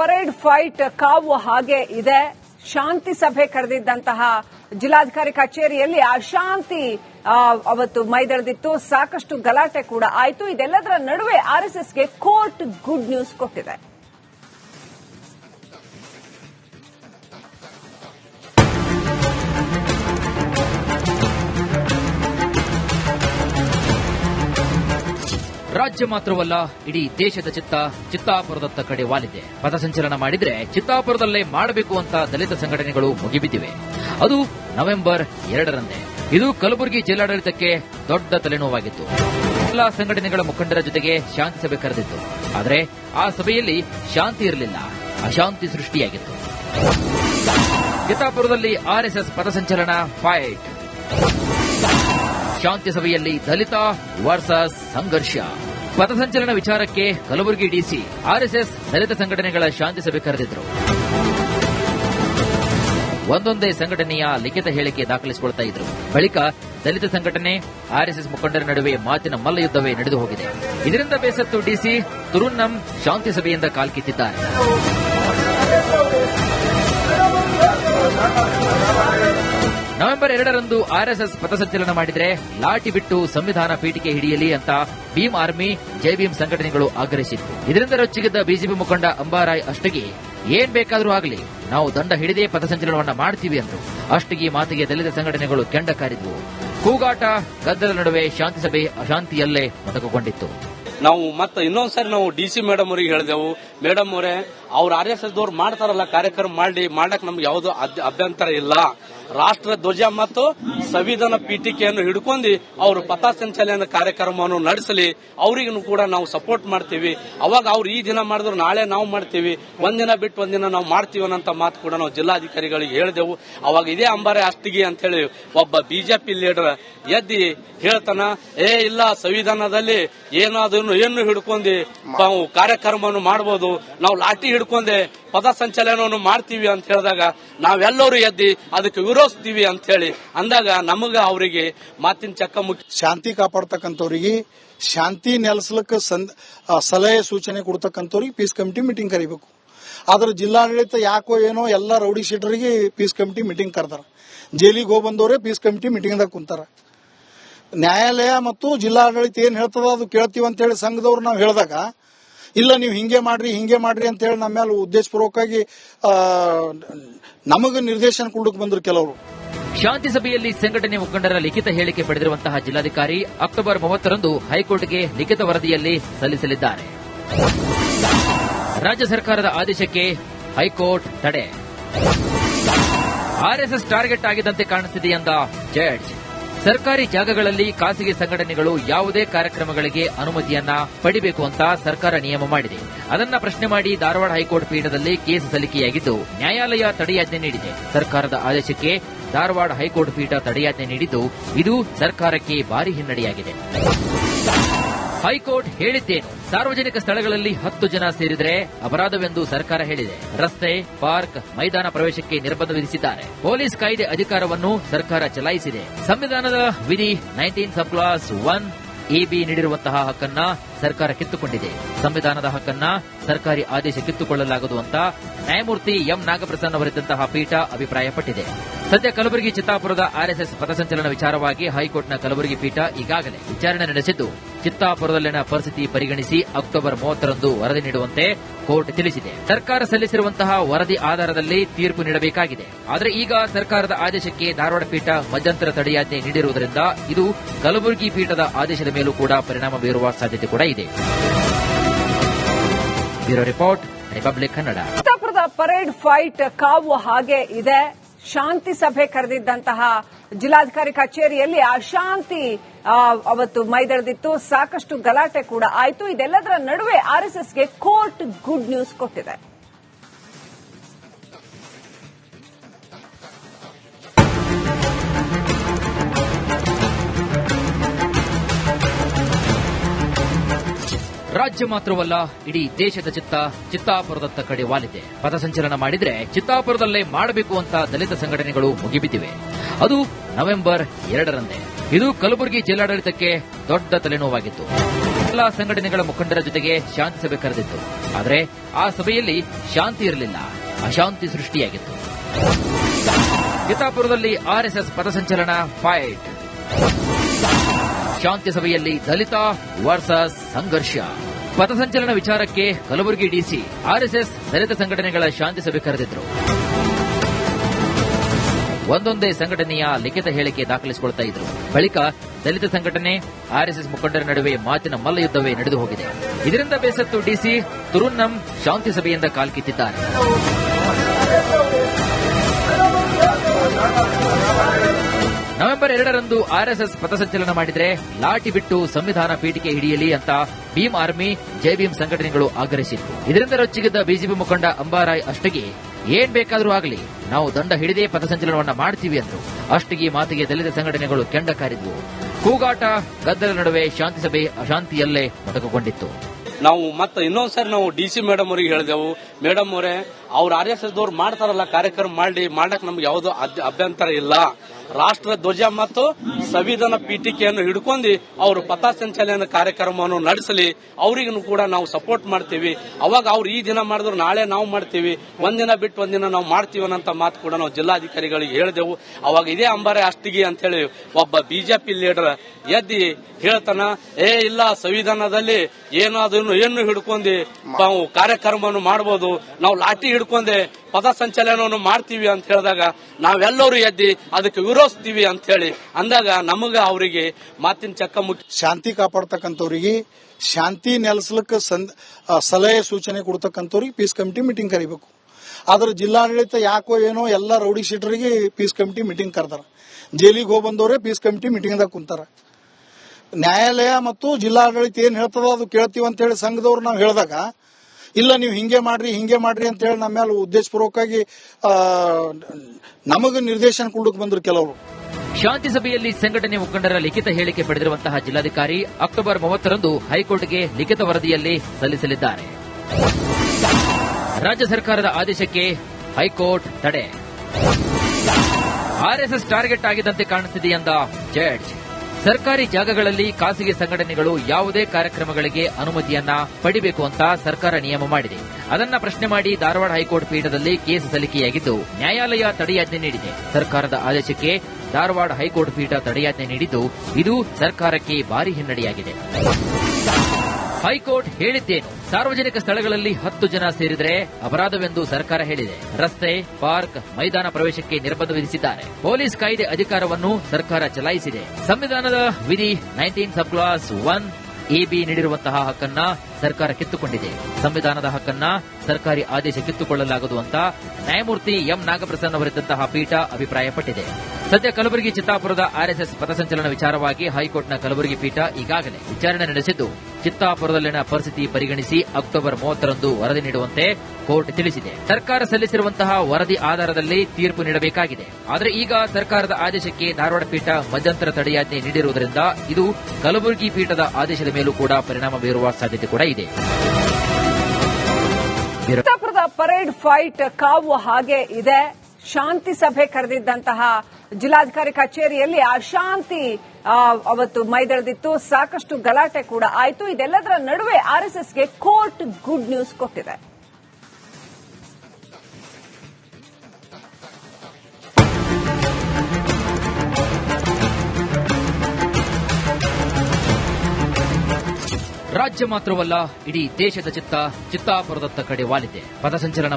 Parade fight ಕಾವು ಹಾಗೆ ಇದೆ. ಶಾಂತಿ ಸಭೆ ಕರೆದಿದ್ದಂತಹ ಜಿಲ್ಲಾಧಿಕಾರಿ ಕಚೇರಿಯಲ್ಲಿ ಅಶಾಂತಿ ಅವತ್ತು ಮೈದಳೆದಿತ್ತು ಸಾಕಷ್ಟು ಗಲಾಟೆ ಕೂಡ ಆಯಿತು. ಇದೆಲ್ಲದರ ನಡುವೆ ಆರ್ಎಸ್ಎಸ್ಗೆ ಕೋರ್ಟ್ ಗುಡ್ ನ್ಯೂಸ್ ಕೊಟ್ಟಿದೆ. ರಾಜ್ಯ ಮಾತ್ರವಲ್ಲ, ಇಡೀ ದೇಶದ ಚಿತ್ತ ಚಿತ್ತಾಪುರದತ್ತ ಕಡೆ ವಾಲಿದೆ ಪಥಸಂಚಲನ ಮಾಡಿದ್ರೆ ಚಿತ್ತಾಪುರದಲ್ಲೇ ಮಾಡಬೇಕು ಅಂತ ದಲಿತ ಸಂಘಟನೆಗಳು ಮುಗಿಬಿದ್ದಿವೆ. ಅದು ನವೆಂಬರ್ ಎರಡರಂದೇ. ಇದು ಕಲಬುರಗಿ ಜಿಲ್ಲಾಡಳಿತಕ್ಕೆ ದೊಡ್ಡ ತಲೆನೋವಾಗಿತ್ತು. ಎಲ್ಲಾ ಸಂಘಟನೆಗಳ ಮುಖಂಡರ ಜೊತೆಗೆ ಶಾಂತಿ ಸಭೆ ಕರೆದಿತ್ತು. ಆದರೆ ಆ ಸಭೆಯಲ್ಲಿ ಶಾಂತಿ ಇರಲಿಲ್ಲ. ಅಶಾಂತಿ ಸೃಷ್ಟಿಯಾಗಿತ್ತು. ಚಿತ್ತಾಪುರದಲ್ಲಿ ಆರ್ಎಸ್ಎಸ್ ಪಥಸಂಚಲನ ಫೈಟ್. ಶಾಂತಿ ಸಭೆಯಲ್ಲಿ ದಲಿತ ವರ್ಸಸ್ ಸಂಘರ್ಷ. ಪಥಸಂಚಲನ ವಿಚಾರಕ್ಕೆ ಕಲಬುರಗಿ ಡಿಸಿ ಆರ್ಎಸ್ಎಸ್ ದಲಿತ ಸಂಘಟನೆಗಳ ಶಾಂತಿ ಸಭೆ ಕರೆದಿದ್ರು ಒಂದೊಂದೇ ಸಂಘಟನೆಯ ಲಿಖಿತ ಹೇಳಿಕೆ ದಾಖಲಿಸಿಕೊಳ್ತಾ ಇದ್ರು. ಬಳಿಕ ದಲಿತ ಸಂಘಟನೆ, ಆರ್ಎಸ್ಎಸ್ ಮುಖಂಡರ ನಡುವೆ ಮಾತಿನ ಮಲ್ಲಯುದ್ಧವೇ ನಡೆದು ಹೋಗಿದೆ ಇದರಿಂದ ಬೇಸತ್ತು ಡಿಸಿ ತುರುನ್ನಂ ಶಾಂತಿ ಸಭೆಯಿಂದ ಕಾಲ್ಕಿತ್ತಿದ್ದಾರೆ. ನವೆಂಬರ್ ಎರಡರಂದು ಆರ್ಎಸ್ಎಸ್ ಪಥಸಂಚಲನ ಮಾಡಿದರೆ ಲಾಠಿ ಬಿಟ್ಟು ಸಂವಿಧಾನ ಪೀಠಿಕೆ ಹಿಡಿಯಲಿ ಅಂತ ಭೀಮ್ ಆರ್ಮಿ, ಜೈ ಸಂಘಟನೆಗಳು ಆಗ್ರಹಿಸಿತ್ತು ಇದರಿಂದ ರೊಚ್ಚಿಗಿದ್ದ ಬಿಜೆಪಿ ಮುಖಂಡ ಅಂಬಾರಾಯ್ ಅಷ್ಟಗಿ, ಏನ್ ಬೇಕಾದರೂ ಆಗಲಿ, ನಾವು ದಂಡ ಹಿಡಿದೇ ಪಥಸಂಚಲನವನ್ನ ಮಾಡ್ತೀವಿ ಅಂತ ಅಷ್ಟಗಿ ಮಾತಿಗೆ ದಲಿತ ಸಂಘಟನೆಗಳು ಕೆಂಡ ಕಾರಿದ್ವು. ಕೂಗಾಟ, ಗದ್ದಲ ನಡುವೆ ಶಾಂತಿ ಸಭೆ ಅಶಾಂತಿಯಲ್ಲೇ ಮೊಟಕುಗೊಂಡಿತ್ತು ನಾವು ಮತ್ತೆ ಇನ್ನೊಂದ್ಸರಿ ನಾವು ಡಿಸಿ ಮೇಡಮ್ ಅವರಿಗೆ ಹೇಳಿದೆವು, ಮೇಡಮ್ ಅವರೇ ಅವ್ರ ಆರ್ ಎಸ್ ಎಸ್ ದವ್ರು ಮಾಡ್ತಾರಲ್ಲ ಕಾರ್ಯಕ್ರಮ ಮಾಡಿ ಮಾಡಕ್ ನಮ್ಗೆ ಯಾವ್ದು ಅಭ್ಯಂತರ ಇಲ್ಲ. ರಾಷ್ಟ್ರ ಧ್ವಜ ಮತ್ತು ಸಂವಿಧಾನ ಪೀಠಿಕೆಯನ್ನು ಹಿಡ್ಕೊಂಡು ಅವರು ಪಥಸಂಚಲನ ಕಾರ್ಯಕ್ರಮವನ್ನು ನಡೆಸಲಿ ಅವರಿಗೂ ಕೂಡ ನಾವು ಸಪೋರ್ಟ್ ಮಾಡ್ತೀವಿ. ಅವಾಗ ಅವ್ರು ಈ ದಿನ ಮಾಡಿದ್ರು ನಾಳೆ ನಾವು ಮಾಡ್ತೀವಿ. ಒಂದಿನ ಬಿಟ್ಟು ಒಂದಿನ ನಾವು ಮಾಡ್ತೀವಿ ಅನ್ನೋ ಮಾತು ಕೂಡ ನಾವು ಜಿಲ್ಲಾಧಿಕಾರಿಗಳಿಗೆ ಹೇಳಿದೆವು. ಅವಾಗ ಇದೇ ಅಂಬಾರೆ ಅಷ್ಟಿಗೆ ಅಂತ ಹೇಳಿ ಒಬ್ಬ ಬಿಜೆಪಿ ಲೀಡರ್ ಎದ್ದಿ ಹೇಳ್ತಾನ ಏ ಇಲ್ಲ ಸಂವಿಧಾನದಲ್ಲಿ ಏನಾದ್ರೂ ಏನು ಹಿಡ್ಕೊಂಡು ನಾವು ಕಾರ್ಯಕ್ರಮವನ್ನು ಮಾಡಬಹುದು ನಾವು ಲಾಠಿ ಹಿಡ್ಕೊಂಡೆ ಪದ ಸಂಚಲನವನ್ನು ಮಾಡ್ತೀವಿ ಅಂತ ಹೇಳಿದಾಗ ನಾವೆಲ್ಲರೂ ಎದ್ದಿ ಅದಕ್ಕೆ ವಿರೋಧಿಸ್ತೀವಿ ಅಂತ ಹೇಳಿ ಅಂದಾಗ ನಮಗ ಅವರಿಗೆ ಮಾತಿನ ಚಕ್ಕ ಮುಖ್ಯ ಶಾಂತಿ ಕಾಪಾಡ್ತಕ್ಕಂಥವ್ರಿಗೆ ಶಾಂತಿ ನೆಲೆಸಲಕ್ಕೆ ಸಲಹೆ ಸೂಚನೆ ಕೊಡ್ತಕ್ಕಂಥವ್ರಿಗೆ ಪೀಸ್ ಕಮಿಟಿ ಮೀಟಿಂಗ್ ಕರಿಬೇಕು. ಆದ್ರೆ ಜಿಲ್ಲಾಡಳಿತ ಯಾಕೋ ಏನೋ ಎಲ್ಲ ರೌಡಿ ಶೀಟರಿಗೆ ಪೀಸ್ ಕಮಿಟಿ ಮೀಟಿಂಗ್ ಕರೆದಾರ. ಜೈಲಿಗೆ ಹೋಗಿ ಪೀಸ್ ಕಮಿಟಿ ಮೀಟಿಂಗ್ದಾಗ ಕುಂತಾರ. ನ್ಯಾಯಾಲಯ ಮತ್ತು ಜಿಲ್ಲಾಡಳಿತ ಏನ್ ಹೇಳ್ತದ ಅದು ಕೇಳ್ತೀವಿ ಅಂತ ಹೇಳಿ ಸಂಘದವ್ರು ನಾವು ಹೇಳಿದಾಗ ಇಲ್ಲ, ನೀವು ಹಿಂಗೆ ಮಾಡ್ರಿ ಹಿಂಗೆ ಮಾಡ್ರಿ ಅಂತ ಹೇಳಿ ನಮ್ಮ ಮೇಲೆ ಉದ್ದೇಶಪೂರ್ವಕವಾಗಿ ನಮಗೆ ನಿರ್ದೇಶನ ಕೊಡಕ್ ಬಂದ್ರು ಕೆಲವರು. ಶಾಂತಿ ಸಭೆಯಲ್ಲಿ ಸಂಘಟನೆ ಮುಖಂಡರ ಲಿಖಿತ ಹೇಳಿಕೆ ಪಡೆದಿರುವಂತಹ ಜಿಲ್ಲಾಧಿಕಾರಿ ಅಕ್ಟೋಬರ್ ಮೂವತ್ತರಂದು ಹೈಕೋರ್ಟ್ಗೆ ಲಿಖಿತ ವರದಿಯಲ್ಲಿ ಸಲ್ಲಿಸಲಿದ್ದಾರೆ. ರಾಜ್ಯ ಸರ್ಕಾರದ ಆದೇಶಕ್ಕೆ ಹೈಕೋರ್ಟ್ ತಡೆ. ಆರ್ಎಸ್ಎಸ್ ಟಾರ್ಗೆಟ್ ಆಗಿದ್ದಂತೆ ಕಾಣಿಸಿದೆ ಎಂದ ಜಡ್ಜ್. ಸರ್ಕಾರಿ ಜಾಗಗಳಲ್ಲಿ ಖಾಸಗಿ ಸಂಘಟನೆಗಳು ಯಾವುದೇ ಕಾರ್ಯಕ್ರಮಗಳಿಗೆ ಅನುಮತಿಯನ್ನ ಪಡಿಬೇಕು ಅಂತ ಸರ್ಕಾರ ನಿಯಮ ಮಾಡಿದೆ. ಅದನ್ನ ಪ್ರಶ್ನೆ ಮಾಡಿ ಧಾರವಾಡ ಹೈಕೋರ್ಟ್ ಪೀಠದಲ್ಲಿ ಕೇಸ್ ಸಲ್ಲಿಕೆಯಾಗಿದ್ದು, ನ್ಯಾಯಾಲಯ ತಡೆಯಾಜ್ಞೆ ನೀಡಿದೆ. ಸರ್ಕಾರದ ಆದೇಶಕ್ಕೆ ಧಾರವಾಡ ಹೈಕೋರ್ಟ್ ಪೀಠ ತಡೆಯಾಜ್ಞೆ ನೀಡಿದ್ದು, ಇದು ಸರ್ಕಾರಕ್ಕೆ ಭಾರಿ ಹಿನ್ನಡೆಯಾಗಿದೆ. ಹೈಕೋರ್ಟ್ ಹೇಳಿದ್ದೇನು. ಸಾರ್ವಜನಿಕ ಸ್ಥಳಗಳಲ್ಲಿ ಹತ್ತು ಜನ ಸೇರಿದರೆ ಅಪರಾಧವೆಂದು ಸರ್ಕಾರ ಹೇಳಿದೆ. ರಸ್ತೆ, ಪಾರ್ಕ್, ಮೈದಾನ ಪ್ರವೇಶಕ್ಕೆ ನಿರ್ಬಂಧ ವಿಧಿಸಿದ್ದಾರೆ. ಪೊಲೀಸ್ ಕಾಯ್ದೆ ಅಧಿಕಾರವನ್ನು ಸರ್ಕಾರ ಚಲಾಯಿಸಿದೆ. ಸಂವಿಧಾನದ ವಿಧಿ nineteen sub clause one A B ನೀಡಿರುವಂತಹ ಹಕ್ಕನ್ನ ಸರ್ಕಾರ ಕಿತ್ತುಕೊಂಡಿದೆ. ಸಂವಿಧಾನದ ಹಕ್ಕನ್ನ ಸರ್ಕಾರಿ ಆದೇಶ ಕಿತ್ತುಕೊಳ್ಳಲಾಗದು ಅಂತ ನ್ಯಾಯಮೂರ್ತಿ ಎಂ ನಾಗಪ್ರಸನ್ನ ಅವರಿದ್ದಂತಹ ಪೀಠ ಅಭಿಪ್ರಾಯಪಟ್ಟಿದೆ. ಸದ್ಯ ಕಲಬುರಗಿ ಚಿತ್ತಾಪುರದ ಆರ್ಎಸ್ಎಸ್ ಪಥಸಂಚಲನ ವಿಚಾರವಾಗಿ ಹೈಕೋರ್ಟ್ನ ಕಲಬುರಗಿ ಪೀಠ ಈಗಾಗಲೇ ವಿಚಾರಣೆ ನಡೆಸಿದ್ದು, ಚಿತ್ತಾಪುರದಲ್ಲಿನ ಪರಿಸ್ಥಿತಿ ಪರಿಗಣಿಸಿ ಅಕ್ಟೋಬರ್ ಮೂವತ್ತರಂದು ವರದಿ ನೀಡುವಂತೆ ಕೋರ್ಟ್ ತಿಳಿಸಿದೆ. ಸರ್ಕಾರ ಸಲ್ಲಿಸಿರುವಂತಹ ವರದಿ ಆಧಾರದಲ್ಲಿ ತೀರ್ಪು ನೀಡಬೇಕಾಗಿದೆ. ಆದರೆ ಈಗ ಸರ್ಕಾರದ ಆದೇಶಕ್ಕೆ ಧಾರವಾಡ ಪೀಠ ಮಧ್ಯಂತರ ತಡೆಯಾಜ್ಞೆ ನೀಡಿರುವುದರಿಂದ ಇದು ಕಲಬುರಗಿ ಪೀಠದ ಆದೇಶದ ಮೇಲೂ ಕೂಡ ಪರಿಣಾಮ ಬೀರುವ ಸಾಧ್ಯತೆ ಕೂಡ ಇದೆ. Bureau report, Republic Kannada. Parade fight ಕಾವು ಹಾಗೆ ಇದೆ. ಶಾಂತಿ ಸಭೆ ಕರೆದಿದ್ದಂತಹ ಜಿಲ್ಲಾಧಿಕಾರಿ ಕಚೇರಿಯಲ್ಲಿ ಅಶಾಂತಿ ಅವತ್ತು ಮೈದಳೆದಿತ್ತು ಸಾಕಷ್ಟು ಗಲಾಟೆ ಕೂಡ ಆಯಿತು. ಇದೆಲ್ಲದರ ನಡುವೆ ಆರ್ಎಸ್ಎಸ್ಗೆ ಕೋರ್ಟ್ ಗುಡ್ ನ್ಯೂಸ್ ಕೊಟ್ಟಿದೆ. ರಾಜ್ಯ ಮಾತ್ರವಲ್ಲ, ಇಡೀ ದೇಶದ ಚಿತ್ತ ಚಿತ್ತಾಪುರದತ್ತ ಕಡೆ ವಾಲಿದೆ ಪಥಸಂಚಲನ ಮಾಡಿದ್ರೆ ಚಿತ್ತಾಪುರದಲ್ಲೇ ಮಾಡಬೇಕು ಅಂತ ದಲಿತ ಸಂಘಟನೆಗಳು ಮುಗಿಬಿದ್ದಿವೆ. ಅದು ನವೆಂಬರ್ ಎರಡರಂದೇ. ಇದು ಕಲಬುರಗಿ ಜಿಲ್ಲಾಡಳಿತಕ್ಕೆ ದೊಡ್ಡ ತಲೆನೋವಾಗಿತ್ತು. ಎಲ್ಲಾ ಸಂಘಟನೆಗಳ ಮುಖಂಡರ ಜೊತೆಗೆ ಶಾಂತಿ ಸಭೆ ಕರೆದಿತ್ತು. ಆದರೆ ಆ ಸಭೆಯಲ್ಲಿ ಶಾಂತಿ ಇರಲಿಲ್ಲ. ಅಶಾಂತಿ ಸೃಷ್ಟಿಯಾಗಿತ್ತು. ಚಿತ್ತಾಪುರದಲ್ಲಿ ಆರ್ಎಸ್ಎಸ್ ಪಥಸಂಚಲನ ಫೈಟ್. ಶಾಂತಿ ಸಭೆಯಲ್ಲಿ ದಲಿತ ವರ್ಸಸ್ ಸಂಘರ್ಷ. ಪಥಸಂಚಲನ ವಿಚಾರಕ್ಕೆ ಕಲಬುರಗಿ ಡಿಸಿ ಆರ್ಎಸ್ಎಸ್ ದಲಿತ ಸಂಘಟನೆಗಳ ಶಾಂತಿ ಸಭೆ ಕರೆದಿದ್ರು. ಒಂದೊಂದೇ ಸಂಘಟನೆಯ ಲಿಖಿತ ಹೇಳಿಕೆ ದಾಖಲಿಸಿಕೊಳ್ತಾ ಇದ್ರು. ಬಳಿಕ ದಲಿತ ಸಂಘಟನೆ ಆರ್ಎಸ್ಎಸ್ ಮುಖಂಡರ ನಡುವೆ ಮಾತಿನ ಮಲ್ಲಯುದ್ಧವೇ ನಡೆದು ಹೋಗಿದೆ ಇದರಿಂದ ಬೇಸತ್ತು ಡಿಸಿ ತುರುನ್ನಂ ಶಾಂತಿ ಸಭೆಯಿಂದ ಕಾಲ್ಕಿತ್ತಿದ್ದಾರೆ. ನವೆಂಬರ್ ಎರಡರಂದು ಆರ್ಎಸ್ಎಸ್ ಪಥಸಂಚಲನ ಮಾಡಿದರೆ ಲಾಠಿ ಬಿಟ್ಟು ಸಂವಿಧಾನ ಪೀಠಿಕೆ ಹಿಡಿಯಲಿ ಅಂತ ಭೀಮ್ ಆರ್ಮಿ ಜೆಬಿಎಂ ಸಂಘಟನೆಗಳು ಆಗ್ರಹಿಸಿತ್ತು ಇದರಿಂದ ರೊಚ್ಚಿಗಿದ್ದ ಬಿಜೆಪಿ ಮುಖಂಡ ಅಂಬಾರಾಯ್ ಅಷ್ಟಗಿ ಏನ್ ಬೇಕಾದರೂ ಆಗಲಿ, ನಾವು ದಂಡ ಹಿಡಿದೇ ಪಥಸಂಚಲನವನ್ನ ಮಾಡ್ತೀವಿ ಅಂತ ಅಷ್ಟಗಿ ಮಾತಿಗೆ ದಲಿತ ಸಂಘಟನೆಗಳು ಕೆಂಡ ಕಾರಿದ್ವು. ಕೂಗಾಟ, ಗದ್ದಲ ನಡುವೆ ಶಾಂತಿ ಸಭೆ ಅಶಾಂತಿಯಲ್ಲೇ ಮೊಟಕುಗೊಂಡಿತ್ತು. ನಾವು ಮತ್ತೆ ಇನ್ನೊಂದ್ಸರಿ ನಾವು ಡಿ ಸಿ ಮೇಡಮ್ ಅವರಿಗೆ ಹೇಳಿದೆವು. ಮೇಡಮ್ ಅವರೇ ಅವ್ರ ಆರ್ ಎಸ್ ಎಸ್ ದವ್ರು ಮಾಡ್ತಾರಲ್ಲ ಕಾರ್ಯಕ್ರಮ ಮಾಡಿ ಮಾಡಕ್ ನಮ್ಗೆ ಯಾವ್ದು ಅಭ್ಯಂತರ ಇಲ್ಲ. ರಾಷ್ಟ್ರ ಧ್ವಜ ಮತ್ತು ಸಂವಿಧಾನ ಪೀಠಿಕೆಯನ್ನು ಹಿಡ್ಕೊಂಡು ಅವರು ಪಥಸಂಚಲನ ಕಾರ್ಯಕ್ರಮವನ್ನು ನಡೆಸಲಿ ಅವರಿಗೂ ಕೂಡ ನಾವು ಸಪೋರ್ಟ್ ಮಾಡ್ತೀವಿ. ಅವಾಗ ಅವ್ರು ಈ ದಿನ ಮಾಡಿದ್ರು ನಾಳೆ ನಾವು ಮಾಡ್ತೀವಿ. ಒಂದಿನ ಬಿಟ್ಟು ಒಂದಿನ ನಾವು ಮಾಡ್ತೀವಿ ಅನ್ನೋ ಮಾತು ಕೂಡ ನಾವು ಜಿಲ್ಲಾಧಿಕಾರಿಗಳಿಗೆ ಹೇಳಿದೆವು. ಅವಾಗ ಇದೇ ಅಂಬಾರೆ ಅಷ್ಟಿಗೆ ಅಂತ ಹೇಳಿ ಒಬ್ಬ ಬಿಜೆಪಿ ಲೀಡರ್ ಎದ್ದಿ ಹೇಳ್ತಾನ ಏ ಇಲ್ಲ ಸಂವಿಧಾನದಲ್ಲಿ ಏನಾದ್ರೂ ಏನು ಹಿಡ್ಕೊಂಡಿ ನಾವು ಕಾರ್ಯಕ್ರಮವನ್ನು ಮಾಡಬಹುದು ನಾವು ಲಾಠಿ ಹಿಡ್ಕೊಂಡೆ ಪದ ಸಂಚಲನವನ್ನು ಮಾಡ್ತೀವಿ ಅಂತ ಹೇಳಿದಾಗ ನಾವೆಲ್ಲರೂ ಎದ್ದಿ ಅದಕ್ಕೆ ವಿರೋಧಿಸ್ತೀವಿ ಅಂತ ಹೇಳಿ ಅಂದಾಗ ನಮಗ ಅವರಿಗೆ ಮಾತಿನ ಚಕ್ಕ ಮುಖ್ಯ ಶಾಂತಿ ಕಾಪಾಡ್ತಕ್ಕಂಥವ್ರಿಗೆ ಶಾಂತಿ ನೆಲೆಸಲಿಕ್ಕೆ ಸಲಹೆ ಸೂಚನೆ ಕೊಡ್ತಕ್ಕಂಥವ್ರಿಗೆ ಪೀಸ್ ಕಮಿಟಿ ಮೀಟಿಂಗ್ ಕರಿಬೇಕು. ಆದ್ರೆ ಜಿಲ್ಲಾಡಳಿತ ಯಾಕೋ ಏನೋ ಎಲ್ಲ ರೌಡಿ ಶೀಟರಿಗೆ ಪೀಸ್ ಕಮಿಟಿ ಮೀಟಿಂಗ್ ಕರೆದಾರ. ಜೈಲಿಗೆ ಹೋಗಿ ಪೀಸ್ ಕಮಿಟಿ ಮೀಟಿಂಗ್ದಾಗ ಕುಂತಾರ. ನ್ಯಾಯಾಲಯ ಮತ್ತು ಜಿಲ್ಲಾಡಳಿತ ಏನ್ ಹೇಳ್ತದ ಅದು ಕೇಳ್ತೀವಿ ಅಂತ ಹೇಳಿ ಸಂಘದವ್ರು ನಾವು ಹೇಳಿದಾಗ ಇಲ್ಲ, ನೀವು ಹಿಂಗೆ ಮಾಡ್ರಿ ಹಿಂಗೆ ಮಾಡ್ರಿ ಅಂತ ಹೇಳಿ ನಮ್ಮ ಮೇಲೆ ಉದ್ದೇಶಪೂರ್ವಕವಾಗಿ ನಮಗೆ ನಿರ್ದೇಶನ ಕೊಡಕ್ ಬಂದ್ರು ಕೆಲವರು. ಶಾಂತಿ ಸಭೆಯಲ್ಲಿ ಸಂಘಟನೆ ಮುಖಂಡರ ಲಿಖಿತ ಹೇಳಿಕೆ ಪಡೆದಿರುವಂತಹ ಜಿಲ್ಲಾಧಿಕಾರಿ ಅಕ್ಟೋಬರ್ ಮೂವತ್ತರಂದು ಹೈಕೋರ್ಟ್ಗೆ ಲಿಖಿತ ವರದಿಯಲ್ಲಿ ಸಲ್ಲಿಸಲಿದ್ದಾರೆ. ರಾಜ್ಯ ಸರ್ಕಾರದ ಆದೇಶಕ್ಕೆ ಹೈಕೋರ್ಟ್ ತಡೆ. ಆರ್ಎಸ್ಎಸ್ ಟಾರ್ಗೆಟ್ ಆಗಿದ್ದಂತೆ ಕಾಣಿಸಿದೆ ಎಂದ ಜಡ್ಜ್. ಸರ್ಕಾರಿ ಜಾಗಗಳಲ್ಲಿ ಖಾಸಗಿ ಸಂಘಟನೆಗಳು ಯಾವುದೇ ಕಾರ್ಯಕ್ರಮಗಳಿಗೆ ಅನುಮತಿಯನ್ನ ಪಡಿಬೇಕು ಅಂತ ಸರ್ಕಾರ ನಿಯಮ ಮಾಡಿದೆ. ಅದನ್ನ ಪ್ರಶ್ನೆ ಮಾಡಿ ಧಾರವಾಡ ಹೈಕೋರ್ಟ್ ಪೀಠದಲ್ಲಿ ಕೇಸ್ ಸಲ್ಲಿಕೆಯಾಗಿದ್ದು, ನ್ಯಾಯಾಲಯ ತಡೆಯಾಜ್ಞೆ ನೀಡಿದೆ. ಸರ್ಕಾರದ ಆದೇಶಕ್ಕೆ ಧಾರವಾಡ ಹೈಕೋರ್ಟ್ ಪೀಠ ತಡೆಯಾಜ್ಞೆ ನೀಡಿದ್ದು, ಇದು ಸರ್ಕಾರಕ್ಕೆ ಭಾರಿ ಹಿನ್ನಡೆಯಾಗಿದೆ. ಹೈಕೋರ್ಟ್ ಹೇಳಿದ್ದೇನು. ಸಾರ್ವಜನಿಕ ಸ್ಥಳಗಳಲ್ಲಿ ಹತ್ತು ಜನ ಸೇರಿದರೆ ಅಪರಾಧವೆಂದು ಸರ್ಕಾರ ಹೇಳಿದೆ. ರಸ್ತೆ, ಪಾರ್ಕ್, ಮೈದಾನ ಪ್ರವೇಶಕ್ಕೆ ನಿರ್ಬಂಧ ವಿಧಿಸಿದ್ದಾರೆ. ಪೊಲೀಸ್ ಕಾಯ್ದೆ ಅಧಿಕಾರವನ್ನು ಸರ್ಕಾರ ಚಲಾಯಿಸಿದೆ. ಸಂವಿಧಾನದ ವಿಧಿ nineteen sub clause one A B ನೀಡಿರುವಂತಹ ಹಕ್ಕನ್ನ ಸರ್ಕಾರ ಕಿತ್ತುಕೊಂಡಿದೆ. ಸಂವಿಧಾನದ ಹಕ್ಕನ್ನ ಸರ್ಕಾರಿ ಆದೇಶ ಕಿತ್ತುಕೊಳ್ಳಲಾಗದು ಅಂತ ನ್ಯಾಯಮೂರ್ತಿ ಎಂ ನಾಗಪ್ರಸನ್ನ ಅವರಿದ್ದಂತಹ ಪೀಠ ಅಭಿಪ್ರಾಯಪಟ್ಟಿದೆ. ಸದ್ಯ ಕಲಬುರಗಿ ಚಿತ್ತಾಪುರದ ಆರ್ಎಸ್ಎಸ್ ಪಥಸಂಚಲನ ವಿಚಾರವಾಗಿ ಹೈಕೋರ್ಟ್ನ ಕಲಬುರಗಿ ಪೀಠ ಈಗಾಗಲೇ ವಿಚಾರಣೆ ನಡೆಸಿದ್ದು ಚಿತ್ತಾಪುರದಲ್ಲಿನ ಪರಿಸ್ಥಿತಿ ಪರಿಗಣಿಸಿ ಅಕ್ಟೋಬರ್ ಮೂವತ್ತರಂದು ವರದಿ ನೀಡುವಂತೆ ಕೋರ್ಟ್ ತಿಳಿಸಿದೆ. ಸರ್ಕಾರ ಸಲ್ಲಿಸಿರುವಂತಹ ವರದಿ ಆಧಾರದಲ್ಲಿ ತೀರ್ಪು ನೀಡಬೇಕಾಗಿದೆ. ಆದರೆ ಈಗ ಸರ್ಕಾರದ ಆದೇಶಕ್ಕೆ ಧಾರವಾಡ ಪೀಠ ಮಧ್ಯಂತರ ತಡೆಯಾಜ್ಞೆ ನೀಡಿರುವುದರಿಂದ ಇದು ಕಲಬುರಗಿ ಪೀಠದ ಆದೇಶದ ಮೇಲೂ ಕೂಡ ಪರಿಣಾಮ ಬೀರುವ ಸಾಧ್ಯತೆ ಕೂಡ ಇದೆ. ಪರೇಡ್ ಫೈಟ್ ಕಾವು ಹಾಗೆ ಇದೆ. ಶಾಂತಿ ಸಭೆ ಕರೆದಿದ್ದಂತಹ ಜಿಲ್ಲಾಧಿಕಾರಿ ಕಚೇರಿಯಲ್ಲಿ ಅಶಾಂತಿ ಅವತ್ತು ಮೈದಳೆದಿತ್ತು ಸಾಕಷ್ಟು ಗಲಾಟೆ ಕೂಡ ಆಯಿತು. ಇದೆಲ್ಲದರ ನಡುವೆ ಆರ್ಎಸ್ಎಸ್ಗೆ ಕೋರ್ಟ್ ಗುಡ್ ನ್ಯೂಸ್ ಕೊಟ್ಟಿದೆ. ರಾಜ್ಯ ಮಾತ್ರವಲ್ಲ, ಇಡೀ ದೇಶದ ಚಿತ್ತ ಚಿತ್ತಾಪುರದತ್ತ ಕಡೆ ವಾಲಿದೆ. ಪಥಸಂಚಲನ